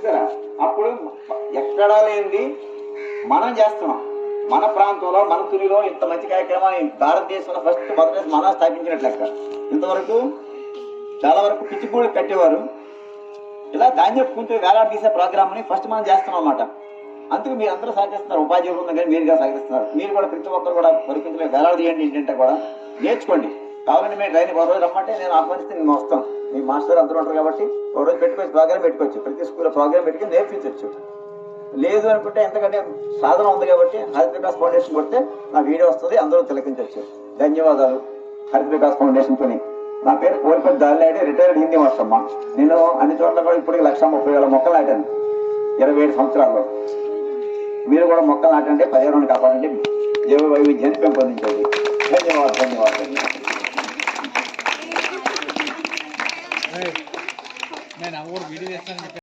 చూసారా? అప్పుడు ఎక్కడా లేనిది మనం చేస్తున్నాం. మన ప్రాంతంలో మన తునిలో ఇంత మంచి కార్యక్రమాన్ని భారతదేశంలో ఫస్ట్ మొదటి మనం స్థాపించినట్లెక్క ఇంతవరకు చాలా వరకు పిచ్చిపూడి కట్టేవారు. ఇలా ధాన్యం కుంటే వేలాడదీసే ప్రోగ్రామ్ని ఫస్ట్ మనం చేస్తున్నాం అన్నమాట. అందుకు మీరు అందరూ సహకరిస్తున్నారు. ఉపాధ్యాయులు కానీ మీరుగా సహకరిస్తున్నారు. మీరు కూడా ప్రతి ఒక్కరు కూడా వరిపించలే వేలాడదీయండి ఏంటంటే కూడా నేర్చుకోండి. కావాలంటే మేము ట్రైనింగ్ ఒక రోజు రమ్మంటే నేను ఆహ్వానిస్తే నేను వస్తాం మీ మాస్టర్ అందరూ ఉంటారు కాబట్టి ఒక రోజు పెట్టుకోవచ్చు ప్రోగ్రామ్ పెట్టుకోవచ్చు. ప్రతి స్కూల్లో ప్రోగ్రామ్ పెట్టుకుని నేర్పించవచ్చు లేదు అనుకుంటే ఎంతకంటే సాధన ఉంది కాబట్టి హరిత వికాస్ ఫౌండేషన్ కొడితే నా వీడియో వస్తుంది అందరూ తిలకించవచ్చు ధన్యవాదాలు. హరిత వికాస్ ఫౌండేషన్ తోని. నా పేరు కోరిపల్లి దారిలాడి రిటైర్డ్ హిందీ మాస్టర్మ నేను అన్ని చోట్ల కూడా ఇప్పటికి లక్ష ముప్పై వేల మొక్కలు నాటాను. ఇరవై ఏడు సంవత్సరాల్లో. మీరు కూడా మొక్కలు నాటండి పర్యావరణం కాపాడండి. జీవ వైవిధ్యాన్ని పెంపొందించండి. ధన్యవాదాలు ధన్యవాదాలు. నేను అవ్వడు వీడియో చేస్తానని చెప్పి